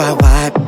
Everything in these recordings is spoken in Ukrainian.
why, why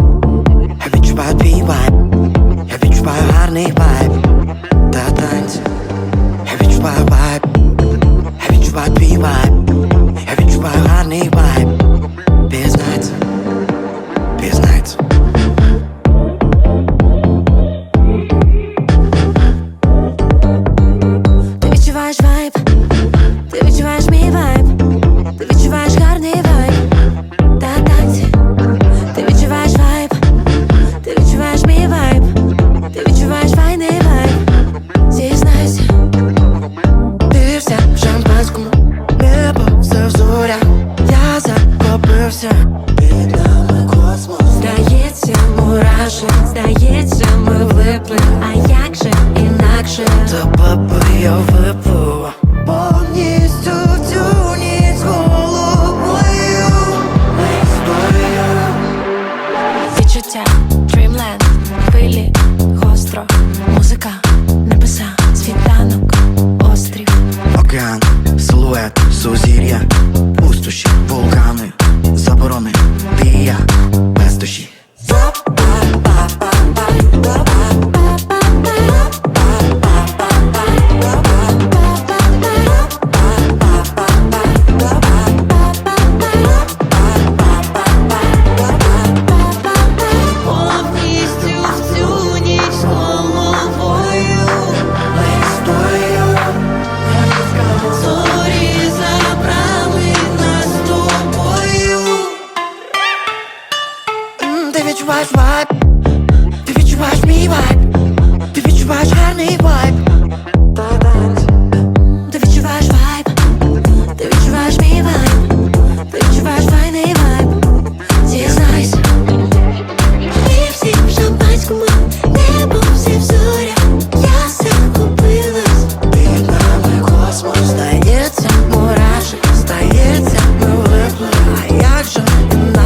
up, up with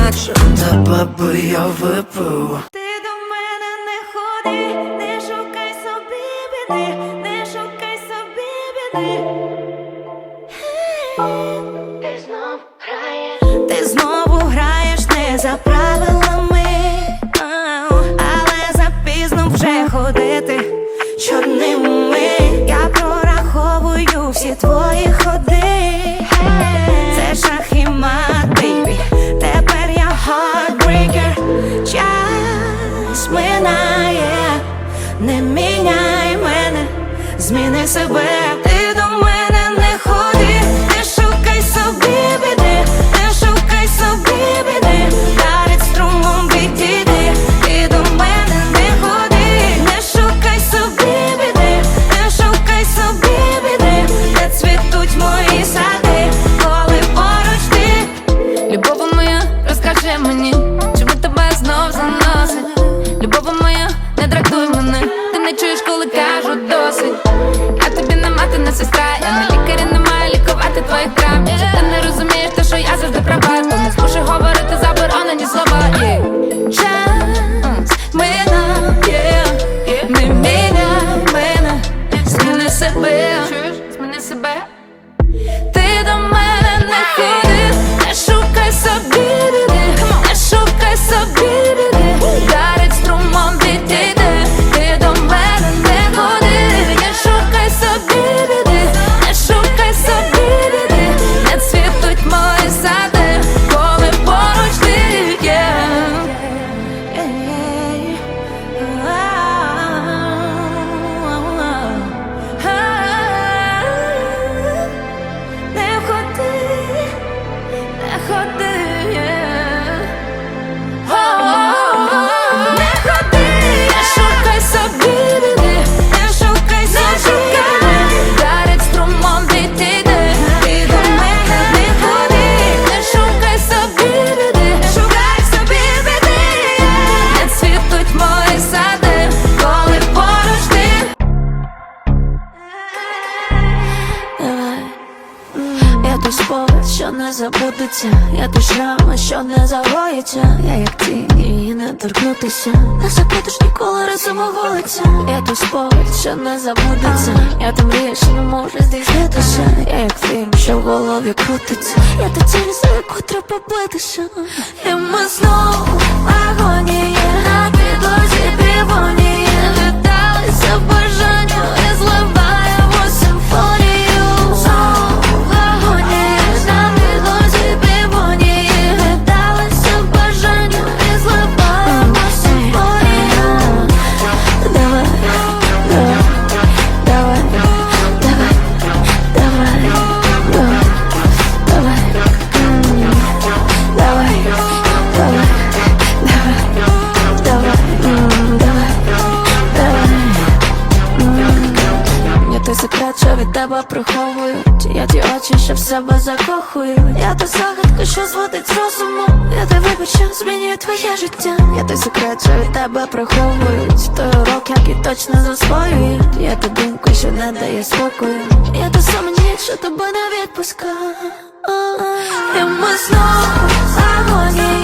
наче тебе би я випив. Ти до мене не ходи, не шукай собі біди, не шукай собі біди. Ти знов граєш, ти знову граєш, не за правилами, але запізно вже ходити чорними. Я прораховую всі твої ходи. зміни себе. вулиця, я тишрама, що не загоїться, я як тінь, її не торкнутися, не забудеш ніколи розумоволиця, я ту спогад, що не забудеться, я там мрію, що не може здійснитися, я як фільм, що в голові крутиться, я та ціль, за яку треба битися, і ми знову агонії. Що від тебе приховую Я ті очі, що в себе закохую Я та загадка, що зводить з розуму. Я той вибір, що змінює твоє життя. Я той секрет, що від тебе приховую Той урок, який точно засвоює Я та думка, що не дає спокою. Я та сама ніч, що тебе не відпускає І ми знову